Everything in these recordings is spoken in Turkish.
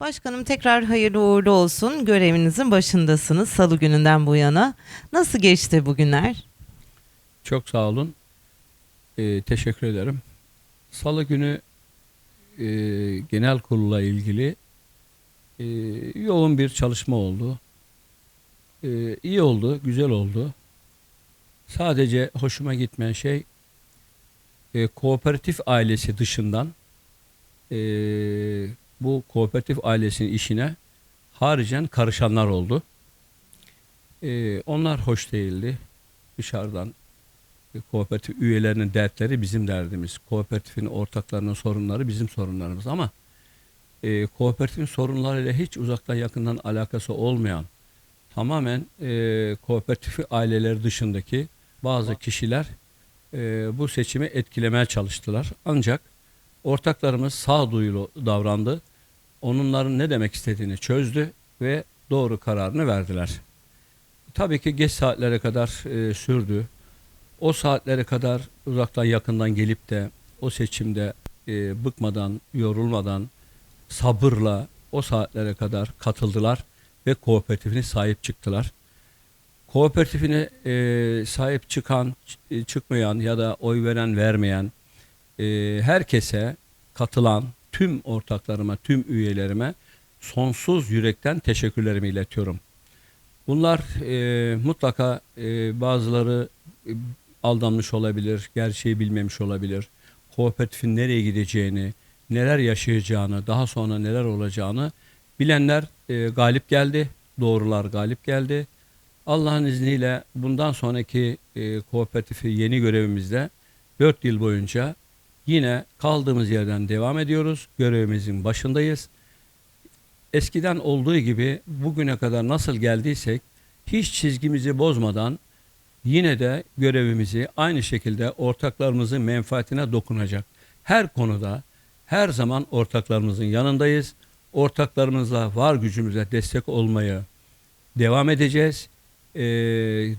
Başkanım tekrar hayırlı uğurlu olsun. Görevinizin başındasınız salı gününden bu yana. Nasıl geçti bugünler? Çok sağ olun. Ee, teşekkür ederim. Salı günü e, genel kurulla ilgili e, yoğun bir çalışma oldu. E, iyi oldu, güzel oldu. Sadece hoşuma gitmeyen şey e, kooperatif ailesi dışından e, bu kooperatif ailesinin işine haricen karışanlar oldu. E, onlar hoş değildi. Dışarıdan kooperatif üyelerinin dertleri bizim derdimiz. Kooperatifin ortaklarının sorunları bizim sorunlarımız ama e, kooperatifin sorunlarıyla hiç uzaktan yakından alakası olmayan tamamen e, kooperatifi aileleri dışındaki bazı kişiler e, bu seçimi etkilemeye çalıştılar. Ancak ortaklarımız sağduyulu davrandı. Onların ne demek istediğini çözdü ve doğru kararını verdiler. Tabii ki geç saatlere kadar e, sürdü o saatlere kadar uzaktan yakından gelip de o seçimde e, bıkmadan, yorulmadan, sabırla o saatlere kadar katıldılar ve kooperatifine sahip çıktılar. Kooperatifine e, sahip çıkan, e, çıkmayan ya da oy veren, vermeyen e, herkese katılan tüm ortaklarıma, tüm üyelerime sonsuz yürekten teşekkürlerimi iletiyorum. Bunlar e, mutlaka e, bazıları e, aldanmış olabilir, gerçeği bilmemiş olabilir. Kooperatifin nereye gideceğini, neler yaşayacağını, daha sonra neler olacağını bilenler e, galip geldi, doğrular galip geldi. Allah'ın izniyle bundan sonraki e, kooperatifi yeni görevimizde 4 yıl boyunca yine kaldığımız yerden devam ediyoruz. Görevimizin başındayız eskiden olduğu gibi bugüne kadar nasıl geldiysek hiç çizgimizi bozmadan yine de görevimizi aynı şekilde ortaklarımızın menfaatine dokunacak. Her konuda her zaman ortaklarımızın yanındayız. Ortaklarımızla var gücümüze destek olmaya devam edeceğiz. Ee,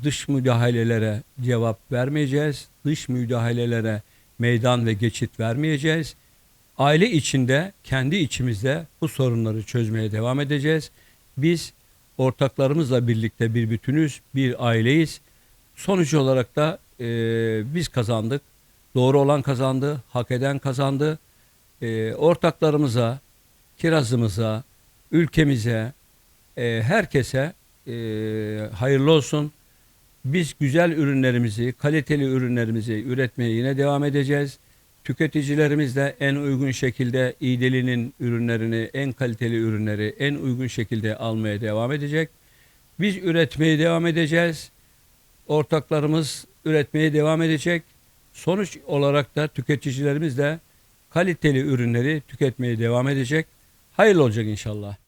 dış müdahalelere cevap vermeyeceğiz. Dış müdahalelere meydan ve geçit vermeyeceğiz. Aile içinde, kendi içimizde bu sorunları çözmeye devam edeceğiz. Biz ortaklarımızla birlikte bir bütünüz, bir aileyiz. Sonuç olarak da e, biz kazandık. Doğru olan kazandı, hak eden kazandı. E, ortaklarımıza, kirazımıza, ülkemize, e, herkese e, hayırlı olsun. Biz güzel ürünlerimizi, kaliteli ürünlerimizi üretmeye yine devam edeceğiz. Tüketicilerimiz de en uygun şekilde İdeli'nin ürünlerini, en kaliteli ürünleri en uygun şekilde almaya devam edecek. Biz üretmeye devam edeceğiz. Ortaklarımız üretmeye devam edecek. Sonuç olarak da tüketicilerimiz de kaliteli ürünleri tüketmeye devam edecek. Hayırlı olacak inşallah.